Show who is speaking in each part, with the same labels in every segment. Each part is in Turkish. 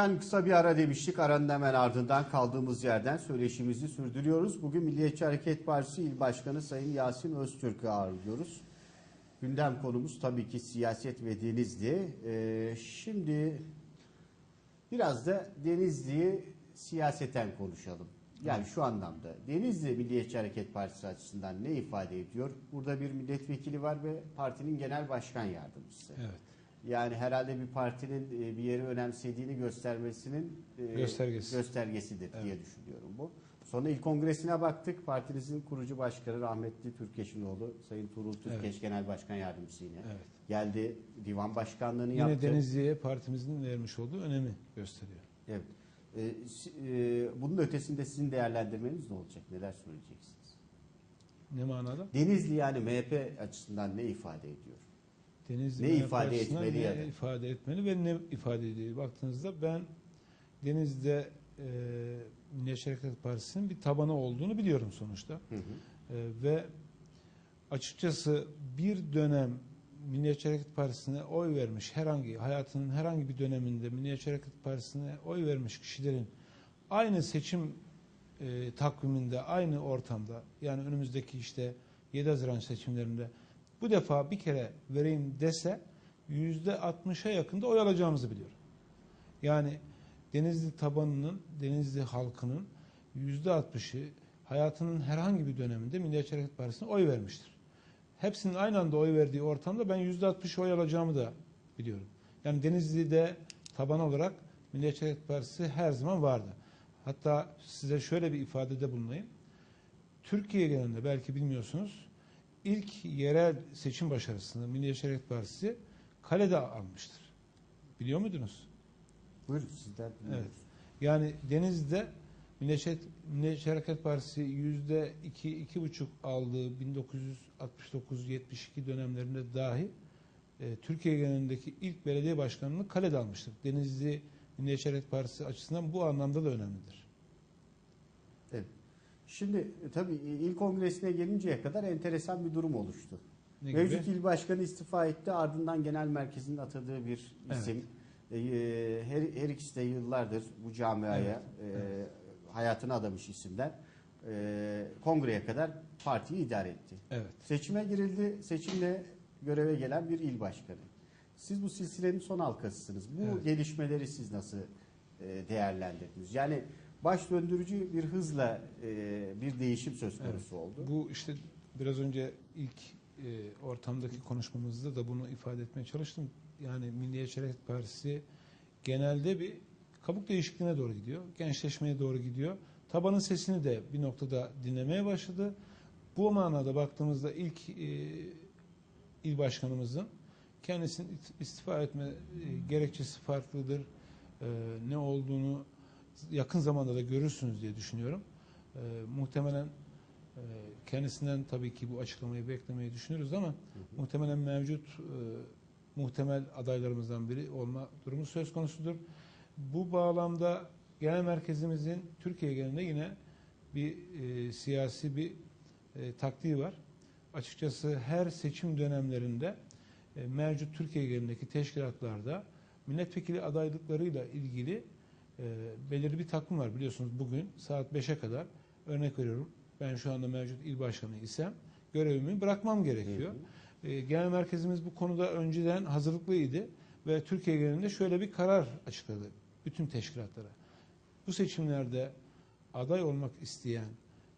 Speaker 1: Efendim kısa bir ara demiştik. Aranın hemen ardından kaldığımız yerden söyleşimizi sürdürüyoruz. Bugün Milliyetçi Hareket Partisi İl Başkanı Sayın Yasin Öztürk'ü ağırlıyoruz. Gündem konumuz tabii ki siyaset ve Denizli. Ee, şimdi biraz da Denizli'yi siyaseten konuşalım. Yani şu anlamda Denizli Milliyetçi Hareket Partisi açısından ne ifade ediyor? Burada bir milletvekili var ve partinin genel başkan yardımcısı.
Speaker 2: Evet.
Speaker 1: Yani herhalde bir partinin e, bir yeri önemsediğini göstermesinin e,
Speaker 2: Göstergesi.
Speaker 1: göstergesidir diye düşünüyorum bu. Sonra il kongresine baktık. Partinizin kurucu başkanı rahmetli Türkeş'inoğlu Sayın Tuğrul Türkeş
Speaker 2: Evet.
Speaker 1: Genel Başkan Yardımcısı yine.
Speaker 2: Evet.
Speaker 1: Geldi divan başkanlığını
Speaker 2: Yine
Speaker 1: yaptı.
Speaker 2: Denizli'ye partimizin vermiş olduğu önemi gösteriyor.
Speaker 1: Evet. E, bunun ötesinde sizin değerlendirmeniz ne olacak? Neler söyleyeceksiniz?
Speaker 2: Ne manada?
Speaker 1: Denizli yani MHP açısından ne ifade ediyor?
Speaker 2: Denizli
Speaker 1: Ne ifade etmeli
Speaker 2: ne
Speaker 1: ya da?
Speaker 2: ifade etmeli ve ne ifade ediyor? Baktığınızda ben Denizli'de e, Milliyetçi Hareket Partisi'nin bir tabanı olduğunu biliyorum sonuçta.
Speaker 1: Hı hı.
Speaker 2: E, ve açıkçası bir dönem Milliyetçi Hareket Partisi'ne oy vermiş herhangi hayatının herhangi bir döneminde Milliyetçi Hareket Partisi'ne oy vermiş kişilerin aynı seçim e, takviminde aynı ortamda yani önümüzdeki işte 7 Haziran seçimlerinde bu defa bir kere vereyim dese yüzde 60'a yakında oy alacağımızı biliyorum. Yani Denizli tabanının, Denizli halkının yüzde 60'ı hayatının herhangi bir döneminde Milliyetçi Hareket Partisi'ne oy vermiştir. Hepsinin aynı anda oy verdiği ortamda ben yüzde 60 oy alacağımı da biliyorum. Yani Denizli'de taban olarak Milliyetçi Hareket Partisi her zaman vardı. Hatta size şöyle bir ifadede bulunayım. Türkiye genelinde belki bilmiyorsunuz ilk yerel seçim başarısını Milliyetçi Hareket Partisi kalede almıştır. Biliyor muydunuz?
Speaker 1: Buyurun sizden.
Speaker 2: Evet. Yani Denizli'de Milliyetçi, Milliyetçi Hareket Partisi yüzde iki, iki buçuk aldığı 1969-72 dönemlerinde dahi e, Türkiye genelindeki ilk belediye başkanlığını kalede almıştır. Denizli Milliyetçi Hareket Partisi açısından bu anlamda da önemlidir.
Speaker 1: Evet. Şimdi e, tabii il kongresine gelinceye kadar enteresan bir durum oluştu.
Speaker 2: Ne
Speaker 1: Mevcut
Speaker 2: gibi?
Speaker 1: il başkanı istifa etti. Ardından genel merkezin atadığı bir isim. E, her, her ikisi de yıllardır bu camiaya
Speaker 2: Evet,
Speaker 1: e, hayatını adamış isimler. E, kongreye kadar partiyi idare etti.
Speaker 2: Evet.
Speaker 1: Seçime girildi. Seçimle göreve gelen bir il başkanı. Siz bu silsilenin son halkasısınız. Bu
Speaker 2: Evet.
Speaker 1: gelişmeleri siz nasıl e, değerlendirdiniz? Yani baş döndürücü bir hızla e, bir değişim söz konusu oldu.
Speaker 2: Bu işte biraz önce ilk e, ortamdaki konuşmamızda da bunu ifade etmeye çalıştım. Yani Milliyetçi Hareket Partisi genelde bir kabuk değişikliğine doğru gidiyor. Gençleşmeye doğru gidiyor. Tabanın sesini de bir noktada dinlemeye başladı. Bu manada baktığımızda ilk e, il başkanımızın kendisinin istifa etme e, gerekçesi farklıdır. E, ne olduğunu yakın zamanda da görürsünüz diye düşünüyorum. E, muhtemelen e, kendisinden tabii ki bu açıklamayı beklemeyi düşünürüz ama muhtemelen mevcut e, muhtemel adaylarımızdan biri olma durumu söz konusudur. Bu bağlamda genel merkezimizin Türkiye genelinde yine bir e, siyasi bir e, taktiği var. Açıkçası her seçim dönemlerinde e, mevcut Türkiye genelindeki teşkilatlarda milletvekili adaylıklarıyla ilgili belirli bir takvim var. Biliyorsunuz bugün saat 5'e kadar örnek veriyorum. Ben şu anda mevcut il başkanı isem görevimi bırakmam gerekiyor. E, genel merkezimiz bu konuda önceden hazırlıklıydı ve Türkiye genelinde şöyle bir karar açıkladı bütün teşkilatlara. Bu seçimlerde aday olmak isteyen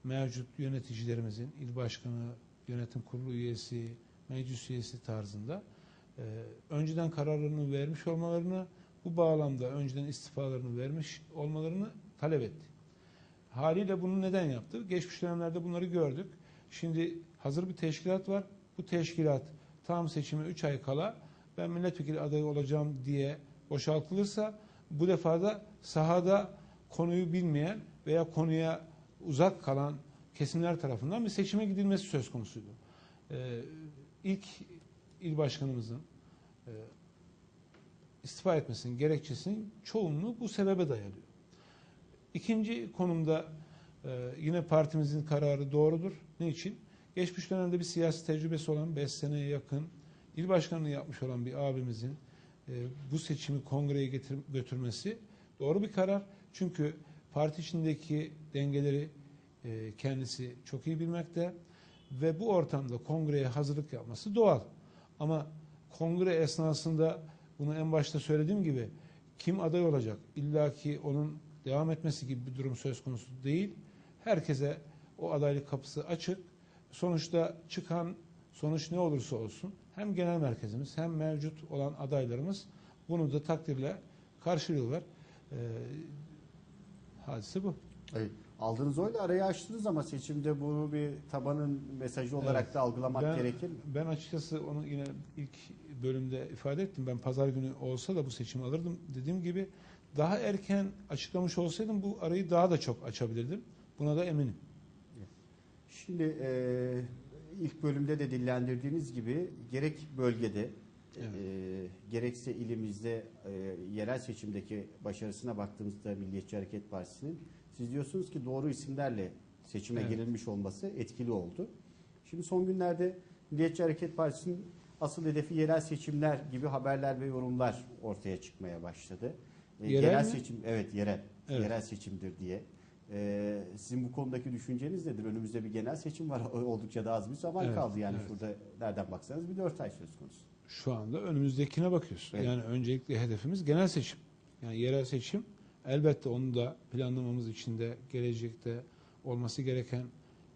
Speaker 2: mevcut yöneticilerimizin, il başkanı, yönetim kurulu üyesi, meclis üyesi tarzında e, önceden kararlarını vermiş olmalarını, bu bağlamda önceden istifalarını vermiş olmalarını talep etti. Haliyle bunu neden yaptı? Geçmiş dönemlerde bunları gördük. Şimdi hazır bir teşkilat var. Bu teşkilat tam seçime 3 ay kala ben milletvekili adayı olacağım diye boşaltılırsa bu defa da sahada konuyu bilmeyen veya konuya uzak kalan kesimler tarafından bir seçime gidilmesi söz konusuydu. Ee, ilk il başkanımızın e, istifa etmesinin gerekçesinin çoğunluğu bu sebebe dayanıyor. İkinci konumda e, yine partimizin kararı doğrudur. Niçin? Geçmiş dönemde bir siyasi tecrübesi olan 5 seneye yakın il başkanlığı yapmış olan bir abimizin e, bu seçimi kongreye getir, götürmesi Doğru bir karar. Çünkü parti içindeki dengeleri e, kendisi çok iyi bilmekte ve bu ortamda kongreye hazırlık yapması doğal. Ama kongre esnasında bunu en başta söylediğim gibi kim aday olacak? İlla ki onun devam etmesi gibi bir durum söz konusu değil. Herkese o adaylık kapısı açık. Sonuçta çıkan sonuç ne olursa olsun hem genel merkezimiz hem mevcut olan adaylarımız bunu da takdirle karşılıyorlar. Ee, hadise bu.
Speaker 1: Evet. Aldığınız oyla arayı açtınız ama seçimde bunu bir tabanın mesajı olarak
Speaker 2: Evet.
Speaker 1: da algılamak
Speaker 2: Ben-
Speaker 1: gerekir mi?
Speaker 2: Ben açıkçası onu yine ilk bölümde ifade ettim. Ben pazar günü olsa da bu seçimi alırdım. Dediğim gibi daha erken açıklamış olsaydım bu arayı daha da çok açabilirdim. Buna da eminim.
Speaker 1: Şimdi e, ilk bölümde de dillendirdiğiniz gibi gerek bölgede
Speaker 2: Evet.
Speaker 1: e, gerekse ilimizde e, yerel seçimdeki başarısına baktığımızda Milliyetçi Hareket Partisi'nin siz diyorsunuz ki doğru isimlerle seçime
Speaker 2: Evet.
Speaker 1: girilmiş olması etkili oldu. Şimdi son günlerde Milliyetçi Hareket Partisi'nin asıl hedefi yerel seçimler gibi haberler ve yorumlar ortaya çıkmaya başladı. E,
Speaker 2: Yerel mi?
Speaker 1: seçim evet yerel
Speaker 2: Evet.
Speaker 1: yerel seçimdir diye. Ee, sizin bu konudaki düşünceniz nedir? Önümüzde bir genel seçim var. Oldukça da az bir zaman
Speaker 2: Evet,
Speaker 1: kaldı. Yani
Speaker 2: evet.
Speaker 1: şurada nereden baksanız bir dört ay söz konusu.
Speaker 2: Şu anda önümüzdekine bakıyoruz.
Speaker 1: Evet.
Speaker 2: Yani öncelikle hedefimiz genel seçim. Yani yerel seçim elbette onu da planlamamız içinde gelecekte olması gereken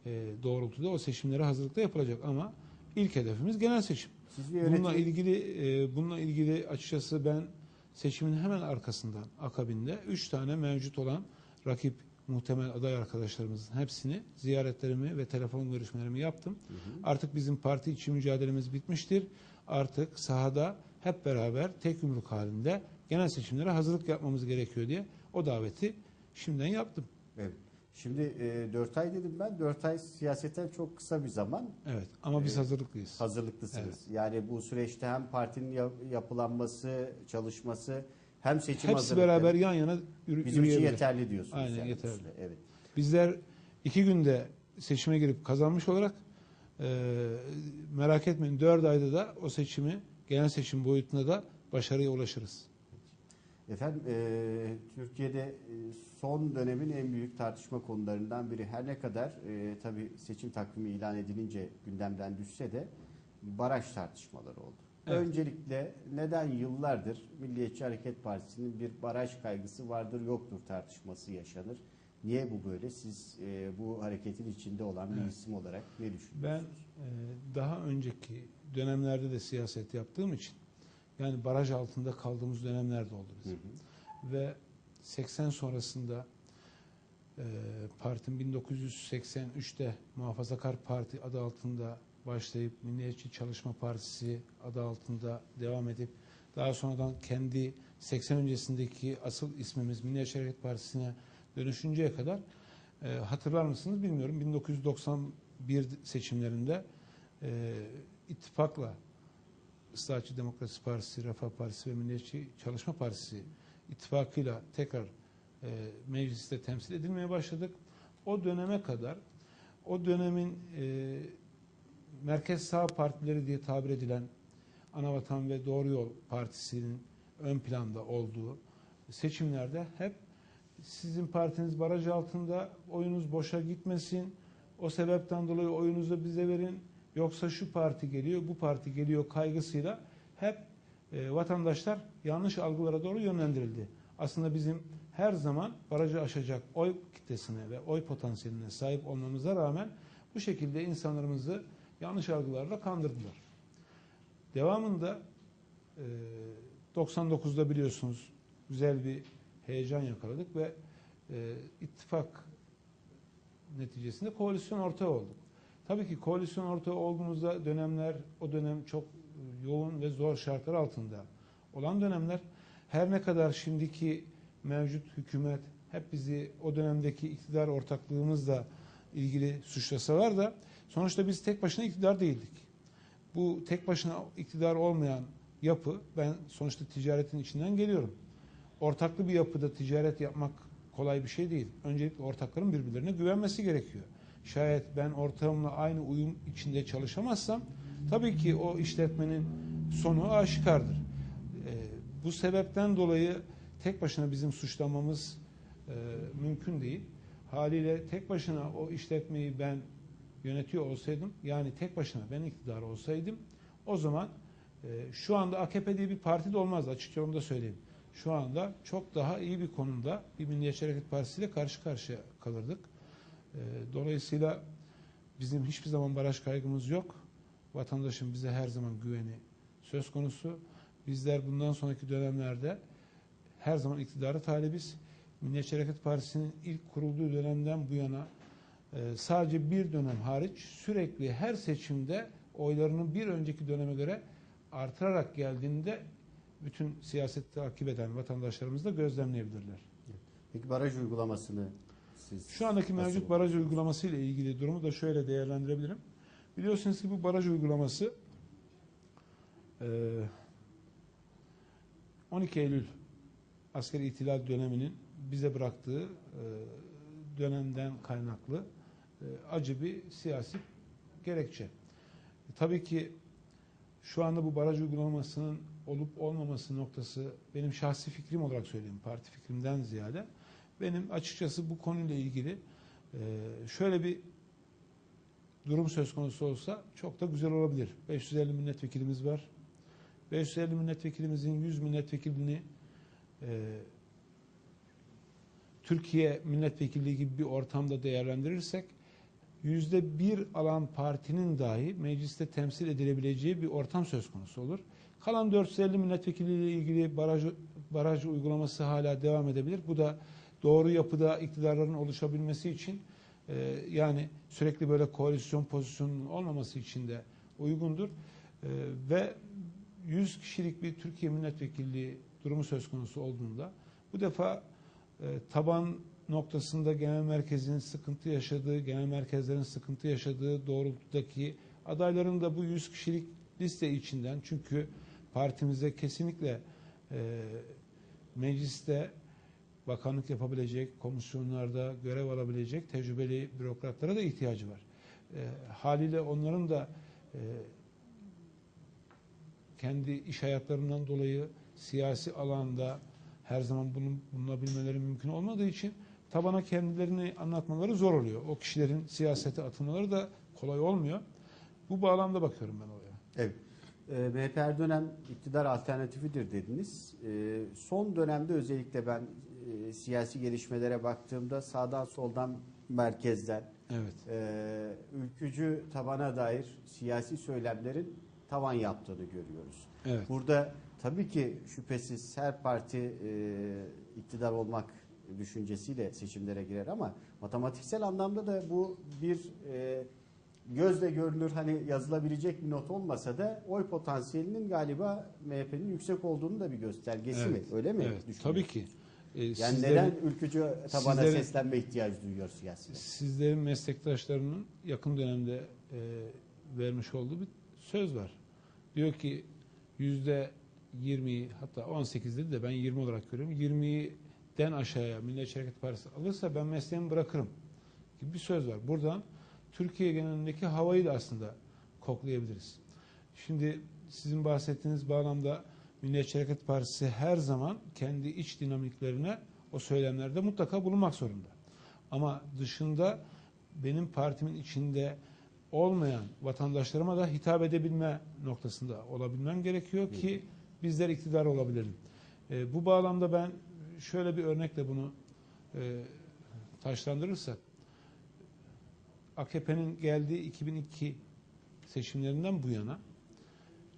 Speaker 2: e, doğrultuda o seçimlere hazırlıkta yapılacak ama ilk hedefimiz genel seçim.
Speaker 1: Siz bir yönetim...
Speaker 2: Bununla ilgili e, bununla ilgili açıkçası ben seçimin hemen arkasından akabinde üç tane mevcut olan rakip muhtemel aday arkadaşlarımızın hepsini ziyaretlerimi ve telefon görüşmelerimi yaptım.
Speaker 1: Hı hı.
Speaker 2: Artık bizim parti içi mücadelemiz bitmiştir. Artık sahada hep beraber tek yumruk halinde genel seçimlere hazırlık yapmamız gerekiyor diye o daveti şimdiden yaptım.
Speaker 1: Evet. Şimdi e, 4 ay dedim ben. 4 ay siyaseten çok kısa bir zaman.
Speaker 2: Evet ama biz
Speaker 1: Evet.
Speaker 2: hazırlıklıyız.
Speaker 1: Hazırlıklısınız. Yani bu süreçte hem partinin yap- yapılanması, çalışması hem seçim
Speaker 2: Hepsi
Speaker 1: hazırlıkları
Speaker 2: beraber yan yana yürü,
Speaker 1: bizim için
Speaker 2: yürüyebilir.
Speaker 1: yeterli diyorsunuz.
Speaker 2: Aynen,
Speaker 1: yani
Speaker 2: yeterli.
Speaker 1: Evet.
Speaker 2: Bizler iki günde seçime girip kazanmış olarak e, merak etmeyin dört ayda da o seçimi genel seçim boyutunda da başarıya ulaşırız.
Speaker 1: Efendim e, Türkiye'de e, son dönemin en büyük tartışma konularından biri her ne kadar e, tabii seçim takvimi ilan edilince gündemden düşse de baraj tartışmaları oldu.
Speaker 2: Evet.
Speaker 1: Öncelikle neden yıllardır Milliyetçi Hareket Partisi'nin bir baraj kaygısı vardır yoktur tartışması yaşanır. Niye bu böyle? Siz e, bu hareketin içinde olan bir
Speaker 2: Evet.
Speaker 1: isim olarak ne düşünüyorsunuz?
Speaker 2: Ben e, daha önceki dönemlerde de siyaset yaptığım için yani baraj altında kaldığımız dönemler de oldu
Speaker 1: Hı
Speaker 2: bizim.
Speaker 1: hı.
Speaker 2: Ve 80 sonrasında e, partim 1983'te Muhafazakar Parti adı altında başlayıp Milliyetçi Çalışma Partisi adı altında devam edip daha sonradan kendi 80 öncesindeki asıl ismimiz Milliyetçi Hareket Partisi'ne dönüşünceye kadar e, hatırlar mısınız bilmiyorum 1991 seçimlerinde e, ittifakla Islahatçı Demokrasi Partisi, Refah Partisi ve Milliyetçi Çalışma Partisi ittifakıyla tekrar e, mecliste temsil edilmeye başladık. O döneme kadar o dönemin e, merkez sağ partileri diye tabir edilen Anavatan ve Doğru Yol Partisi'nin ön planda olduğu seçimlerde hep sizin partiniz baraj altında oyunuz boşa gitmesin. O sebepten dolayı oyunuzu bize verin. Yoksa şu parti geliyor, bu parti geliyor kaygısıyla hep e, vatandaşlar yanlış algılara doğru yönlendirildi. Aslında bizim her zaman barajı aşacak oy kitlesine ve oy potansiyeline sahip olmamıza rağmen bu şekilde insanlarımızı yanlış algılarla kandırdılar. Devamında e, 99'da biliyorsunuz güzel bir heyecan yakaladık ve e, ittifak neticesinde koalisyon ortağı olduk. Tabii ki koalisyon ortağı olduğumuzda dönemler o dönem çok e, yoğun ve zor şartlar altında olan dönemler her ne kadar şimdiki mevcut hükümet hep bizi o dönemdeki iktidar ortaklığımızla ilgili suçlasalar da sonuçta biz tek başına iktidar değildik. Bu tek başına iktidar olmayan yapı ben sonuçta ticaretin içinden geliyorum. Ortaklı bir yapıda ticaret yapmak kolay bir şey değil. Öncelikle ortakların birbirlerine güvenmesi gerekiyor. Şayet ben ortağımla aynı uyum içinde çalışamazsam tabii ki o işletmenin sonu aşikardır. Ee, bu sebepten dolayı tek başına bizim suçlamamız e, mümkün değil. Haliyle tek başına o işletmeyi ben yönetiyor olsaydım, yani tek başına ben iktidar olsaydım, o zaman e, şu anda AKP diye bir parti de olmazdı açıkça onu da söyleyeyim. Şu anda çok daha iyi bir konumda bir Milliyetçi Hareket Partisi ile karşı karşıya kalırdık. E, dolayısıyla bizim hiçbir zaman baraj kaygımız yok. Vatandaşın bize her zaman güveni söz konusu. Bizler bundan sonraki dönemlerde her zaman iktidara talibiz. Milliyetçi Hareket Partisi'nin ilk kurulduğu dönemden bu yana e, sadece bir dönem hariç sürekli her seçimde oylarını bir önceki döneme göre artırarak geldiğinde bütün siyaseti takip eden vatandaşlarımız da gözlemleyebilirler.
Speaker 1: Peki baraj uygulamasını siz
Speaker 2: Şu andaki
Speaker 1: nasıl
Speaker 2: mevcut baraj uygulaması ile ilgili durumu da şöyle değerlendirebilirim. Biliyorsunuz ki bu baraj uygulaması e, 12 Eylül askeri ihtilal döneminin bize bıraktığı e, dönemden kaynaklı e, acı bir siyasi gerekçe. E, Tabii ki şu anda bu baraj uygulamasının olup olmaması noktası benim şahsi fikrim olarak söyleyeyim, parti fikrimden ziyade. Benim açıkçası bu konuyla ilgili e, şöyle bir durum söz konusu olsa çok da güzel olabilir. 550 milletvekilimiz var. 550 milletvekilimizin 100 milletvekilini e, Türkiye milletvekilliği gibi bir ortamda değerlendirirsek yüzde bir alan partinin dahi mecliste temsil edilebileceği bir ortam söz konusu olur. Kalan 450 milletvekiliyle ilgili baraj, baraj uygulaması hala devam edebilir. Bu da doğru yapıda iktidarların oluşabilmesi için e, yani sürekli böyle koalisyon pozisyonunun olmaması için de uygundur. E, ve 100 kişilik bir Türkiye milletvekilliği durumu söz konusu olduğunda bu defa taban noktasında genel merkezin sıkıntı yaşadığı, genel merkezlerin sıkıntı yaşadığı doğrultudaki adayların da bu 100 kişilik liste içinden çünkü partimize kesinlikle e, mecliste bakanlık yapabilecek, komisyonlarda görev alabilecek tecrübeli bürokratlara da ihtiyacı var. E, haliyle onların da e, kendi iş hayatlarından dolayı siyasi alanda her zaman bunun bulunabilmeleri mümkün olmadığı için tabana kendilerini anlatmaları zor oluyor. O kişilerin siyasete atılmaları da kolay olmuyor. Bu bağlamda bakıyorum ben olaya.
Speaker 1: Evet. E, MHP her dönem iktidar alternatifidir dediniz. E, son dönemde özellikle ben e, siyasi gelişmelere baktığımda sağdan soldan merkezden
Speaker 2: Evet.
Speaker 1: e, ülkücü tabana dair siyasi söylemlerin tavan yaptığını görüyoruz.
Speaker 2: Evet.
Speaker 1: Burada tabii ki şüphesiz her parti e, iktidar olmak düşüncesiyle seçimlere girer ama matematiksel anlamda da bu bir e, gözle görünür hani yazılabilecek bir not olmasa da oy potansiyelinin galiba MHP'nin yüksek olduğunu da bir göstergesi mi? Öyle mi?
Speaker 2: Evet. Tabii ki. Ee,
Speaker 1: Yani
Speaker 2: sizlerin-
Speaker 1: neden ülkücü tabana
Speaker 2: sizlerin-
Speaker 1: seslenme ihtiyacı duyuyor siyasiler?
Speaker 2: sizlerin meslektaşlarının yakın dönemde e, vermiş olduğu bir söz var. Diyor ki yüzde 20 hatta 18 dedi de ben 20 olarak görüyorum. 20'den aşağıya Milliyetçi Hareket Partisi alırsa ben mesleğimi bırakırım gibi bir söz var. Buradan Türkiye genelindeki havayı da aslında koklayabiliriz. Şimdi sizin bahsettiğiniz bağlamda Milliyetçi Hareket Partisi her zaman kendi iç dinamiklerine o söylemlerde mutlaka bulunmak zorunda. Ama dışında benim partimin içinde olmayan vatandaşlarıma da hitap edebilme noktasında olabilmem gerekiyor ki bizler iktidar olabilelim. E, bu bağlamda ben şöyle bir örnekle bunu e, taşlandırırsak AKP'nin geldiği 2002 seçimlerinden bu yana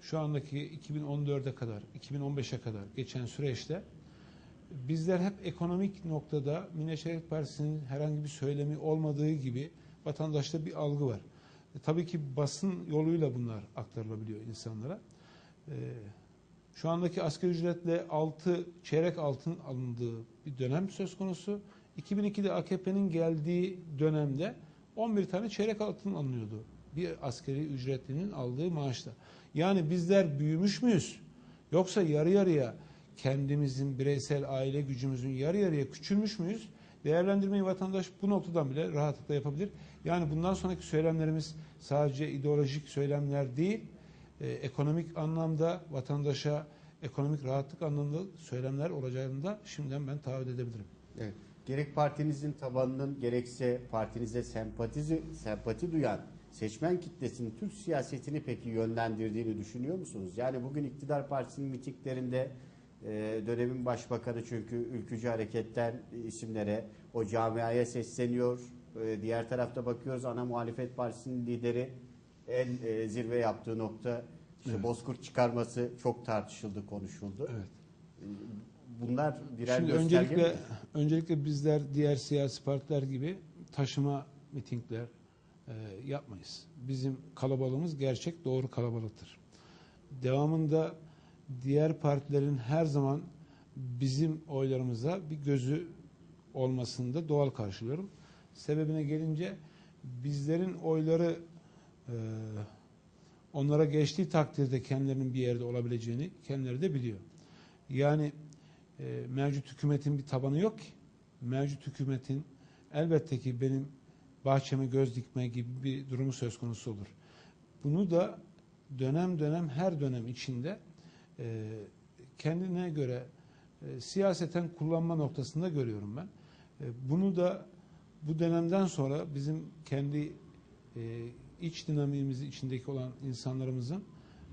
Speaker 2: şu andaki 2014'e kadar, 2015'e kadar geçen süreçte bizler hep ekonomik noktada Milliyetçi Partisi'nin herhangi bir söylemi olmadığı gibi vatandaşta bir algı var. E, tabii ki basın yoluyla bunlar aktarılabiliyor insanlara. E, şu andaki asgari ücretle 6 çeyrek altın alındığı bir dönem söz konusu. 2002'de AKP'nin geldiği dönemde 11 tane çeyrek altın alınıyordu. Bir askeri ücretlinin aldığı maaşta. Yani bizler büyümüş müyüz? Yoksa yarı yarıya kendimizin bireysel aile gücümüzün yarı yarıya küçülmüş müyüz? Değerlendirmeyi vatandaş bu noktadan bile rahatlıkla yapabilir. Yani bundan sonraki söylemlerimiz sadece ideolojik söylemler değil, e, ekonomik anlamda vatandaşa ekonomik rahatlık anlamında söylemler olacağını da şimdiden ben taahhüt edebilirim.
Speaker 1: Evet. Gerek partinizin tabanının gerekse partinize sempati, sempati duyan seçmen kitlesinin Türk siyasetini peki yönlendirdiğini düşünüyor musunuz? Yani bugün iktidar partisinin mitinglerinde e, dönemin başbakanı çünkü ülkücü hareketten isimlere o camiaya sesleniyor. E, diğer tarafta bakıyoruz ana muhalefet partisinin lideri en e, zirve yaptığı nokta işte
Speaker 2: Evet.
Speaker 1: bozkurt çıkarması çok tartışıldı, konuşuldu.
Speaker 2: Evet.
Speaker 1: Bunlar birer
Speaker 2: Şimdi
Speaker 1: gösterge mi?
Speaker 2: öncelikle öncelikle bizler diğer siyasi partiler gibi taşıma mitingler e, yapmayız. Bizim kalabalığımız gerçek doğru kalabalıktır. Devamında diğer partilerin her zaman bizim oylarımıza bir gözü olmasını da doğal karşılıyorum. Sebebine gelince bizlerin oyları e, onlara geçtiği takdirde kendilerinin bir yerde olabileceğini kendileri de biliyor. Yani e, mevcut hükümetin bir tabanı yok ki. Mevcut hükümetin elbette ki benim bahçeme göz dikme gibi bir durumu söz konusu olur. Bunu da dönem dönem her dönem içinde e, kendine göre e, siyaseten kullanma noktasında görüyorum ben. E, bunu da bu dönemden sonra bizim kendi e, iç dinamiğimiz içindeki olan insanlarımızın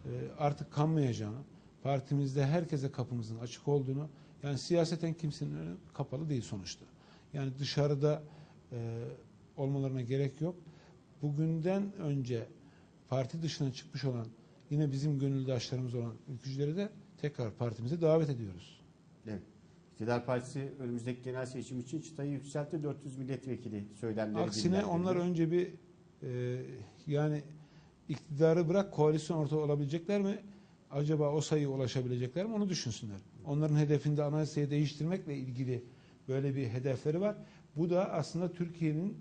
Speaker 2: e, artık kanmayacağını, partimizde herkese kapımızın açık olduğunu, yani siyaseten kimsenin önü kapalı değil sonuçta. Yani dışarıda e, olmalarına gerek yok. Bugünden önce parti dışına çıkmış olan yine bizim gönüldaşlarımız olan ülkücüleri de tekrar partimize davet ediyoruz.
Speaker 1: Evet. İktidar Partisi önümüzdeki genel seçim için çıtayı yükseltti. 400 milletvekili söylemleri
Speaker 2: Aksine onlar önce bir e, yani iktidarı bırak koalisyon ortağı olabilecekler mi? Acaba o sayıya ulaşabilecekler mi? Onu düşünsünler. Onların hedefinde anayasayı değiştirmekle ilgili böyle bir hedefleri var. Bu da aslında Türkiye'nin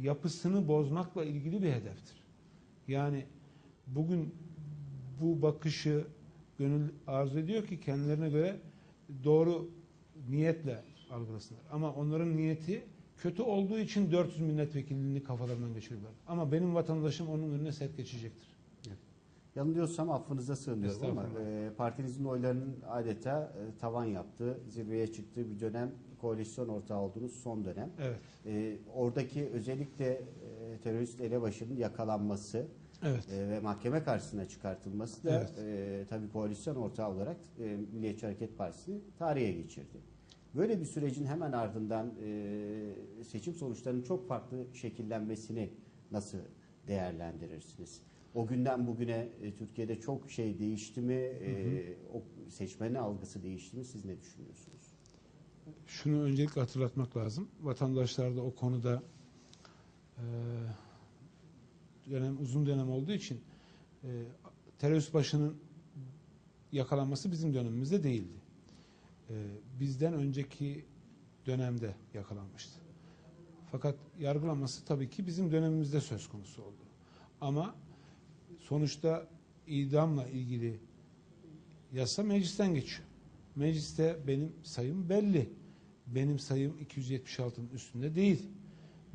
Speaker 2: yapısını bozmakla ilgili bir hedeftir. Yani bugün bu bakışı gönül arzu ediyor ki kendilerine göre doğru niyetle algılasınlar. Ama onların niyeti kötü olduğu için 400 milletvekilliğini kafalarından geçiriyorlar. Ama benim vatandaşım onun önüne set geçecektir.
Speaker 1: Yanılıyorsam affınıza sığınıyorum ama e, partinizin oylarının adeta e, tavan yaptığı, zirveye çıktığı bir dönem koalisyon ortağı olduğunuz son dönem.
Speaker 2: Evet.
Speaker 1: E, oradaki özellikle e, terörist elebaşının yakalanması
Speaker 2: Evet.
Speaker 1: e, ve mahkeme karşısına çıkartılması da
Speaker 2: Evet.
Speaker 1: e, tabii koalisyon ortağı olarak e, Milliyetçi Hareket Partisi'ni tarihe geçirdi. Böyle bir sürecin hemen ardından e, seçim sonuçlarının çok farklı şekillenmesini nasıl değerlendirirsiniz? O günden bugüne e, Türkiye'de çok şey değişti mi? E, o seçmenin algısı değişti mi? Siz ne düşünüyorsunuz?
Speaker 2: Şunu öncelikle hatırlatmak lazım. Vatandaşlar da o konuda e, dönem uzun dönem olduğu için e, terörist başının yakalanması bizim dönemimizde değildi. E, bizden önceki dönemde yakalanmıştı. Fakat yargılanması tabii ki bizim dönemimizde söz konusu oldu. Ama sonuçta idamla ilgili yasa meclisten geçiyor. Mecliste benim sayım belli. Benim sayım 276'nın üstünde değil.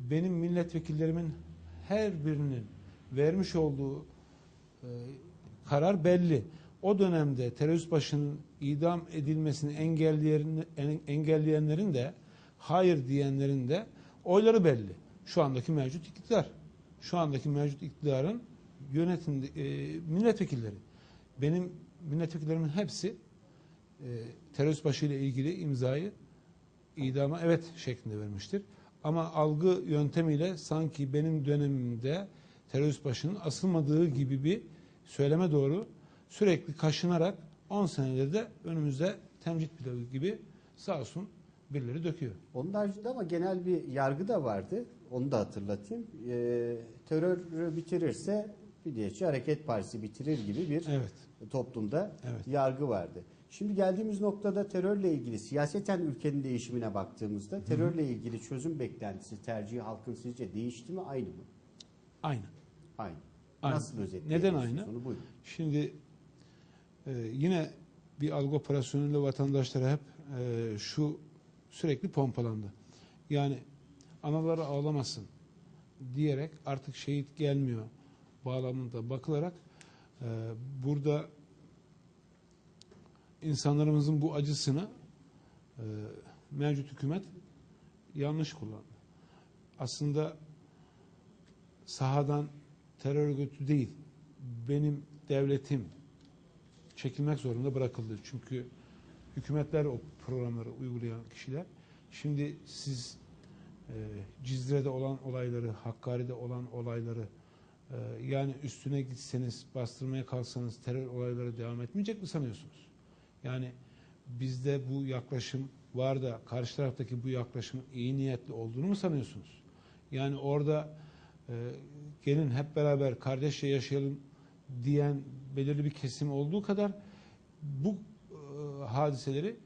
Speaker 2: Benim milletvekillerimin her birinin vermiş olduğu e, karar belli. O dönemde terörist başının idam edilmesini engelleyen, engelleyenlerin de hayır diyenlerin de oyları belli. Şu andaki mevcut iktidar. Şu andaki mevcut iktidarın yönetimde e, milletvekilleri. Benim milletvekillerimin hepsi e, terörist başı ile ilgili imzayı idama evet şeklinde vermiştir. Ama algı yöntemiyle sanki benim dönemimde terörist başının asılmadığı gibi bir söyleme doğru sürekli kaşınarak 10 senedir de önümüzde temcit pilavı gibi sağ olsun birileri döküyor.
Speaker 1: Onun haricinde ama genel bir yargı da vardı. Onu da hatırlatayım. E, terör bitirirse Milliyetçi Hareket Partisi bitirir gibi bir
Speaker 2: Evet.
Speaker 1: toplumda
Speaker 2: Evet.
Speaker 1: yargı vardı. Şimdi geldiğimiz noktada terörle ilgili siyaseten ülkenin değişimine baktığımızda terörle ilgili çözüm beklentisi, tercihi halkın sizce değişti mi aynı mı?
Speaker 2: Aynı.
Speaker 1: Aynı.
Speaker 2: Aynı.
Speaker 1: Nasıl özetleyebilirsiniz
Speaker 2: Neden aynı? Şimdi e, yine bir algı operasyonuyla vatandaşlara hep e, şu sürekli pompalandı. Yani anaları ağlamasın diyerek artık şehit gelmiyor bağlamında bakılarak e, burada insanlarımızın bu acısını e, mevcut hükümet yanlış kullandı. Aslında sahadan terör örgütü değil, benim devletim çekilmek zorunda bırakıldı. Çünkü hükümetler o programları uygulayan kişiler. Şimdi siz e, Cizre'de olan olayları, Hakkari'de olan olayları e, yani üstüne gitseniz, bastırmaya kalksanız terör olayları devam etmeyecek mi sanıyorsunuz? Yani bizde bu yaklaşım var da karşı taraftaki bu yaklaşımın iyi niyetli olduğunu mu sanıyorsunuz? Yani orada e, gelin hep beraber kardeşçe yaşayalım diyen belirli bir kesim olduğu kadar bu e, hadiseleri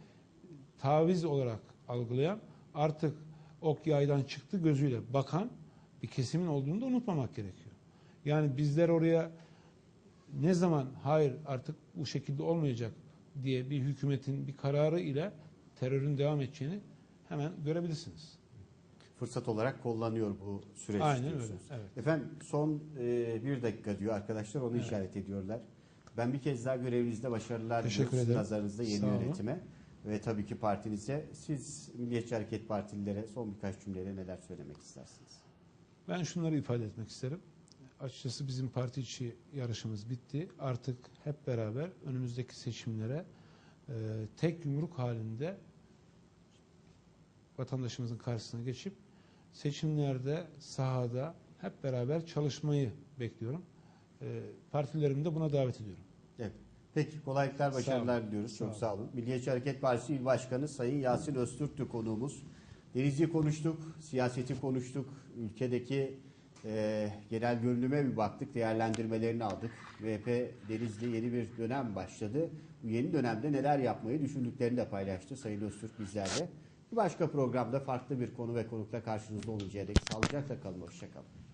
Speaker 2: taviz olarak algılayan artık ok yaydan çıktı gözüyle bakan bir kesimin olduğunu da unutmamak gerekiyor. Yani bizler oraya ne zaman hayır artık bu şekilde olmayacak diye bir hükümetin bir kararı ile terörün devam edeceğini hemen görebilirsiniz.
Speaker 1: Fırsat olarak kullanıyor bu süreç.
Speaker 2: Aynen öyle.
Speaker 1: diyorsunuz.
Speaker 2: Evet.
Speaker 1: Efendim son e, bir dakika diyor arkadaşlar onu
Speaker 2: Evet.
Speaker 1: işaret ediyorlar. Ben bir kez daha görevinizde başarılar
Speaker 2: Teşekkür
Speaker 1: diliyorum.
Speaker 2: Ederim.
Speaker 1: Nazarınızda yeni
Speaker 2: Sağ olun.
Speaker 1: yönetime ve tabii ki partinize. Siz Milliyetçi Hareket Partililere son birkaç cümleyle neler söylemek istersiniz?
Speaker 2: Ben şunları ifade etmek isterim. Açıkçası bizim parti içi yarışımız bitti. Artık hep beraber önümüzdeki seçimlere e, tek yumruk halinde vatandaşımızın karşısına geçip seçimlerde sahada hep beraber çalışmayı bekliyorum. E, partilerimi de buna davet ediyorum.
Speaker 1: Peki kolaylıklar, başarılar diliyoruz. Çok sağ olun. Milliyetçi Hareket Partisi İl Başkanı Sayın Yasin Öztürk'tü konuğumuz. Denizli'yi konuştuk, siyaseti konuştuk, ülkedeki e, genel görünüme bir baktık, değerlendirmelerini aldık. VP Denizli yeni bir dönem başladı. Bu yeni dönemde neler yapmayı düşündüklerini de paylaştı Sayın Öztürk bizlerle. Bir başka programda farklı bir konu ve konukla karşınızda oluncaya dek sağlıcakla kalın, hoşçakalın.